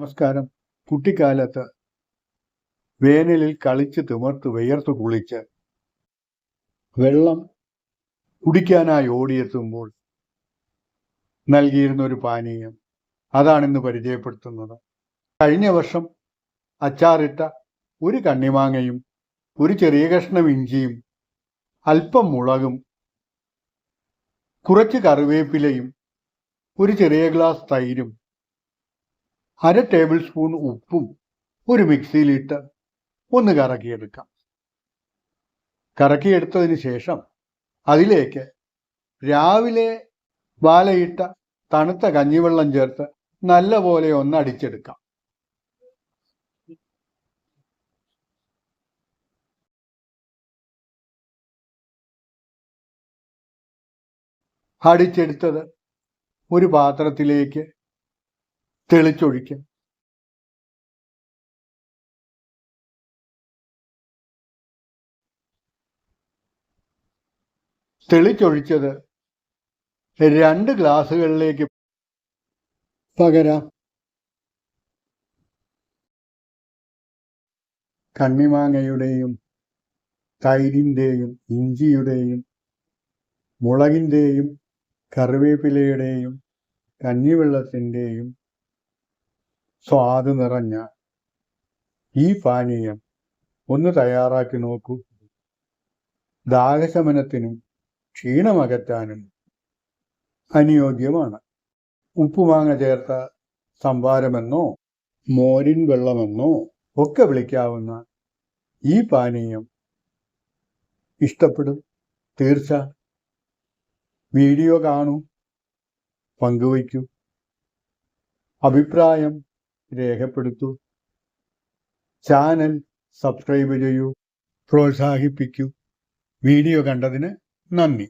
നമസ്കാരം. കുട്ടിക്കാലത്ത് വേനലിൽ കളിച്ച് തിമർത്ത് വിയർത്ത് കുളിച്ച് വെള്ളം കുടിക്കാനായി ഓടിയെത്തുമ്പോൾ നൽകിയിരുന്ന ഒരു പാനീയം അതാണിന്ന് പരിചയപ്പെടുത്തുന്നത്. കഴിഞ്ഞ വർഷം അച്ചാറിട്ട ഒരു കണ്ണിമാങ്ങയും ഒരു ചെറിയ കഷ്ണം ഇഞ്ചിയും അല്പം മുളകും കുറച്ച് കറിവേപ്പിലയും ഒരു ചെറിയ ഗ്ലാസ് തൈരും അര ടേബിൾ സ്പൂൺ ഉപ്പും ഒരു മിക്സിയിലിട്ട് ഒന്ന് കറക്കിയെടുക്കാം. കറക്കിയെടുത്തതിന് ശേഷം അതിലേക്ക് രാവിലെ വാലയിട്ട തണുത്ത കഞ്ഞിവെള്ളം ചേർത്ത് നല്ലപോലെ ഒന്ന് അടിച്ചെടുക്കാം. അടിച്ചെടുത്തത് ഒരു പാത്രത്തിലേക്ക് തെളിച്ചൊഴിക്കും. തെളിച്ചൊഴിച്ചത് രണ്ട് ഗ്ലാസുകളിലേക്ക് പകരാം. കണ്ണിമാങ്ങയുടെയും തൈരിന്റെയും ഇഞ്ചിയുടെയും മുളകിന്റെയും കറിവേപ്പിലയുടെയും കഞ്ഞിവെള്ളത്തിന്റെയും സ്വാദ് നിറഞ്ഞ ഈ പാനീയം ഒന്ന് തയ്യാറാക്കി നോക്കൂ. ദാഹശമനത്തിനും ക്ഷീണമകറ്റാനും അനുയോജ്യമാണ്. ഉപ്പുമാങ്ങ ചേർത്ത സംഭാരമെന്നോ മോരിൻ വെള്ളമെന്നോ ഒക്കെ വിളിക്കാവുന്ന ഈ പാനീയം ഇഷ്ടപ്പെടും? തീർച്ച. വീഡിയോ കാണൂ പങ്കുവയ്ക്കൂ. അഭിപ്രായം രേഖപ്പെടുത്തൂ. ചാനൽ സബ്സ്ക്രൈബ് ചെയ്യൂ പ്രോത്സാഹിപ്പിക്കൂ. വീഡിയോ കണ്ടതിന് നന്ദി.